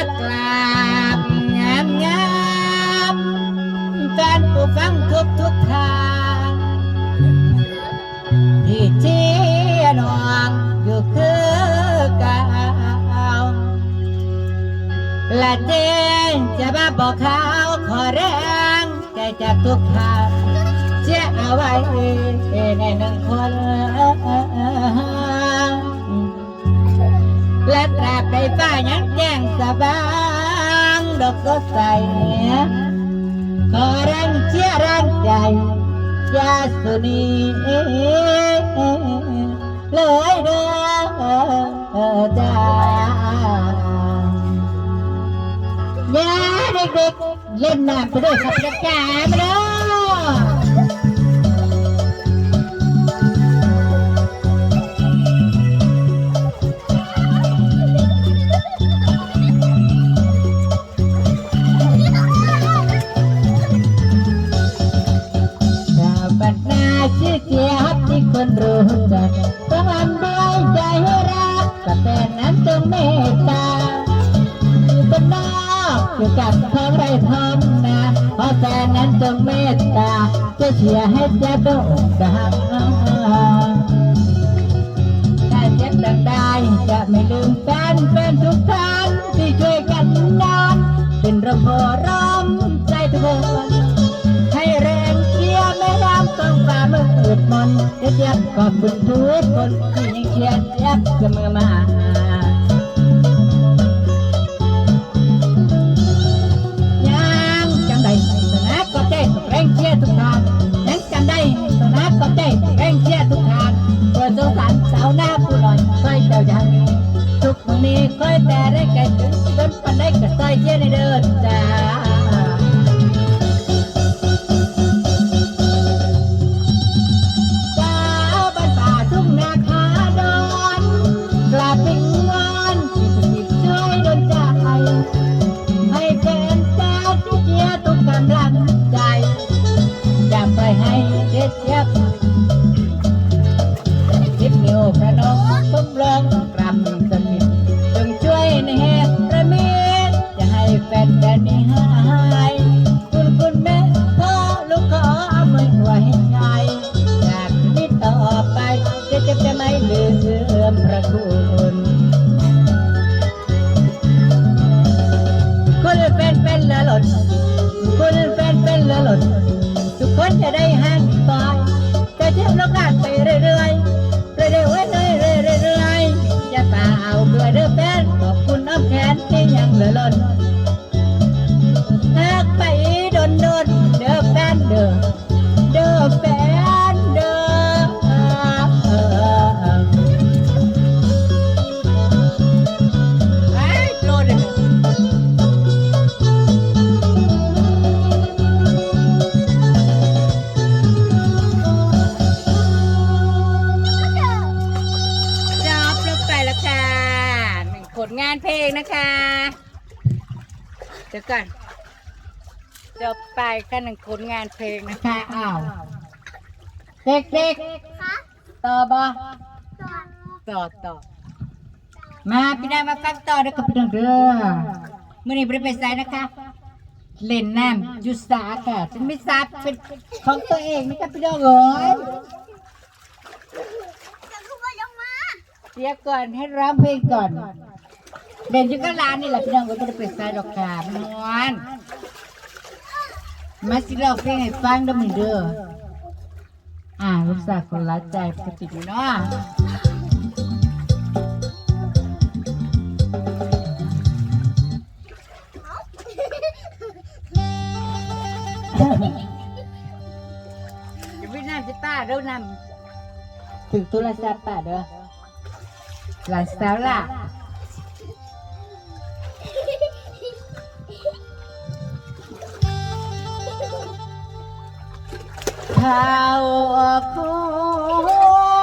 ากราบงามงามแฟนผู้ฟังทุกทุกทางที่เชียนองอยู่คือเก่าละเจนจะมาบอกเขาขอแรงใจจากทุกทางเจ้าไว้ในหนึ่งคน ฟ้ายังแจ้งสว่างดอกก็ใสขอแรงเชียแรงใจยาสุนีเลยเด้อจ้าเนี่ยเด็กๆเล่นน้ำไปด้วยครับจ้าจ๋ามาเด้อ จงเมตตาจะเชียร์ให้เจะโด่งดังถ้าเจ็บดังได้จะไม่ลืมแฟนแฟนทุกท่านที่ช่วยกันนานเป็นระเบิดร้อมใจทุกคนให้แรงเชียร์แม่น้ำต้องฝ่ามืดมนเจี๊ยบขอบคุณทุกคนที่ยังเชียร์เจี๊ยบเสมอมา เชียทุกทางยังจำได้สนะก็ใจแรงเชียทุกทางเปิดสงสารสาวหน้าผู้หน่อยค่อยเจ้าอย่างนี้ทุกมือนี้ค่อยแต่ได้ไกลถึงจนปันได้ก็ใสเชียในเดินจ้า แฟนแฟนนี้หายคุณคุณแม่พ่อลูกขอเอามือไว้ใจจากนี้ต่อไปจะจะจะไม่ลืมพระคุณคุณเป็นเป็นละหล่นคุณเป็นเป็นละหล่นทุกคนจะได้ห่างปล่อยจะเที่ยวโลกาไป ก่อนจบไปก็หนึ่งผลงานเพลงนะคะอ้าวเด็กๆต่อบอต่อต่อมาพี่น้องมาฟังต่อเด้อกับพี่น้องเด้อมื่อนี้บริไปไซนะคะ เล่นน้ำอยุสาค่ะฉันไม่ทราบเป็นของตัวเองนะคะพี่น้องเอ้ยเดี๋ยวก่อนให้ร้องเพลงก่อน เด่นอยู่ก็ร้านนี่แหละพี่น้องเอ้ยบริไปไซดอกค่ะมวนมาสิเราเพลงให้ฟังเด้อมึงเด้ออ่าลูกสาวคนละใจปกติอยู่เนาะอย่าไปนั่งสิป้าเด้อนำถึงโทรศัพท์ป้าเด้อหลานสาวล่ะ ข่าวออกโค้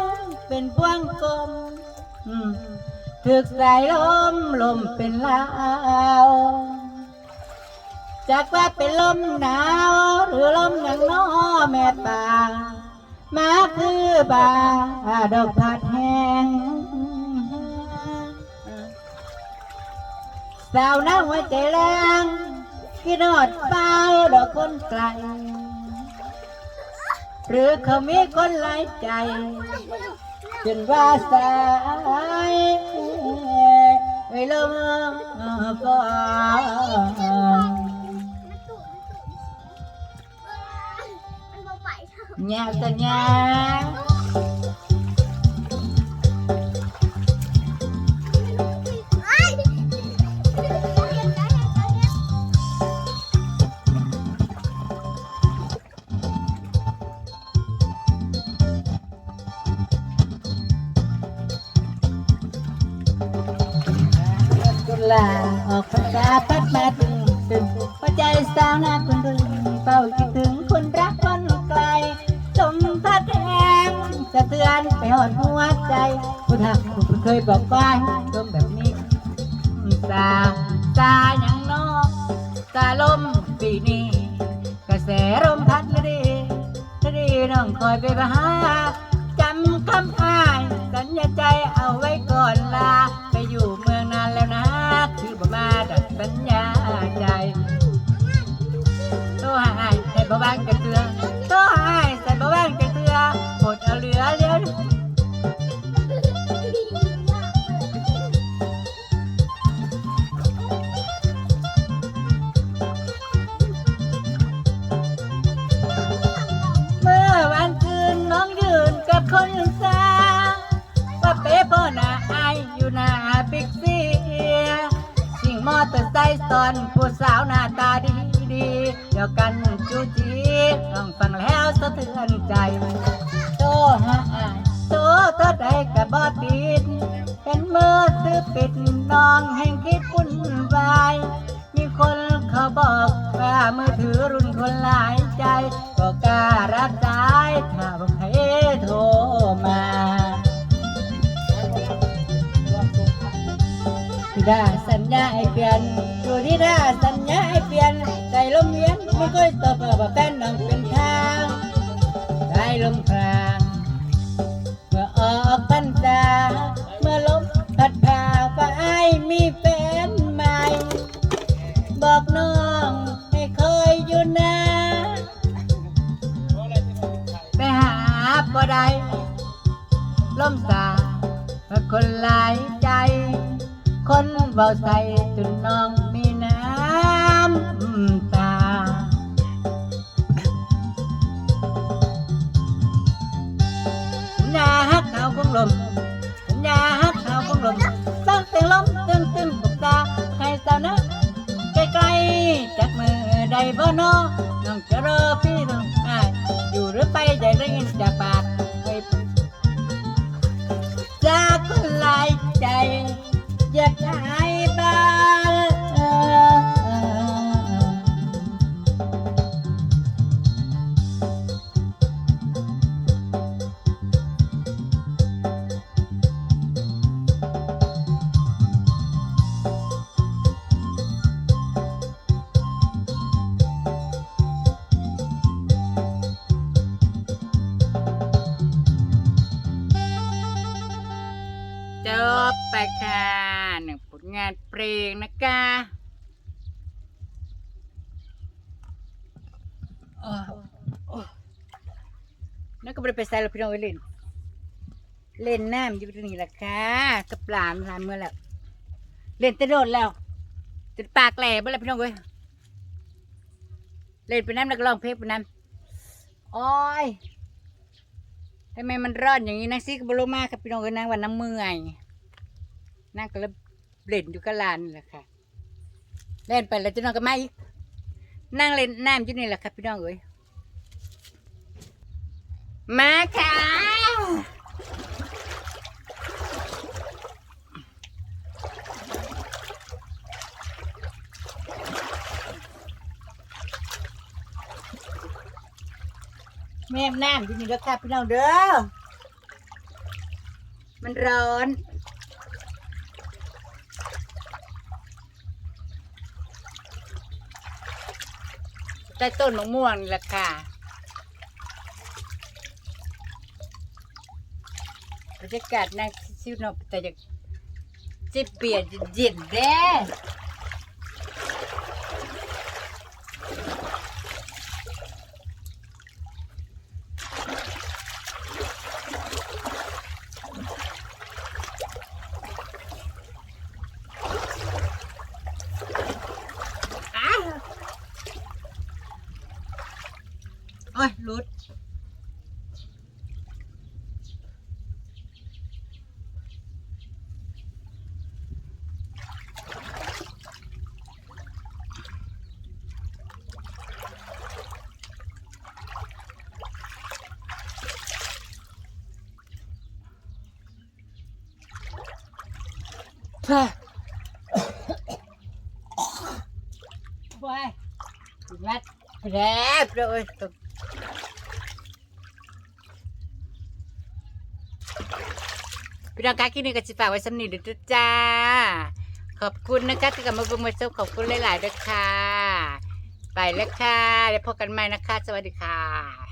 งเป็นพวงกลมอืมถึกสายลมลมเป็นลาวจากว่าเป็นลมหนาว หรือลมหนังน้อแม่ป่ามาคือบาดอกผัดแห้งสาวน้าหัวใจแรงกินอดเป้าดอกคนไกล หรือเขามีคนหลายใจจนว่าสายไอ้ลมฟ้ามันบ่ไปทาง พรรษาพัดมาตึงตึงหัวใจสาวนาคนรึงเฝ้าคิดถึงคนรักคนไกลลมพัดแรงสะเทือนไปหอดหัวใจผู้ทักผู้เคยบอกไว้ลมแบบนี้สาสาอย่างนอกสาลมปีนี้ กระแสลมพัดละดีละดีน้องคอยไปหาจำคำอ้ายสัญญาใจเอาไว้ก่อนลาายะเทือนใจโตหาอายโตเท่าใดกับบอติดเห็นมือซื้อปิดน้องแห่งคิดวุ่นวาย มีคนเขาบอกว่ามือถือรุ่นคนหลายใจ ก็กล้ารับสายถ้าบอกให้โทรมาที่ได้สัญญาให้เปลี่ยนอยู่ที่ได้สัญญาให้เปลี่ยนใจลมเวียนไม่ค่อยตอบว่าแฟนน้องเป็นทา ลมพรางเมื่อออกพรรษาเมื่อลมพัดพาไปมีแฟนใหม่ บอกน้องให้คอยอยู่นะไปหาบ่ได้ลมสาคนหลายใจ คนเบาใส่จนน้อง ฮักเขางลมสัญญาฮักเขางลมสร้างเสียงลมตึงตึงปุกตาให้สาวนะไกลๆจากมือใดบ่นอน้องจะรอพี่น้องอายอยู่หรือไปใจได้ยินจากปากไปจากคนหลายใจ ไปค่ะหนึ่งผลงานเพลงนะคะนั่นก็ไม่ไปใส่หรอกพี่น้องเอ้ยเล่น เล่นน้ำอยู่ตรงนี้แหละค่ะกับหลานหลานเมื่อแล้ว เล่นแตะโดดแล้วจนปากแหล่เมื่อแล้วพี่น้องเอ้ยเล่นไปน้ำแล้วก็ร้องเพลงไปน้ำโอ้ยทำไมมันร้อนอย่างนี้นางซีก็บโลมาครับพี่น้องเอ้ยนางวันน้ำเมื่อย นางก็เลยเล่นอยู่กับหลานนี่แหละค่ะ เล่นไปแล้วจะนอนก็มาอีกนั่งเล่นน้ำอยู่นี่แหละครับพี่น้องเอ้ยมาค่ะแม่น้ำอยู่นี่แล้วครับพี่น้องเด้อมันร้อน ใต้ต้นมะม่วงนี่แหละค่ะบรรยากาศนั่งชิวๆเนอกแต่จะจิบเบียร์เย็นๆแด้ ยรุด ไปไปรัดแผลเลยตกพี่น้องคะคลิปนี้ก็จะฝากไว้สำนีเด้วยจ้า ขอบคุณนะคะที่กลับมาเบิ่งมาชมขอบคุณหลายๆด้วยค่ะ ไปแล้วค่ะ แล้วพบกันใหม่นะคะ สวัสดีค่ะ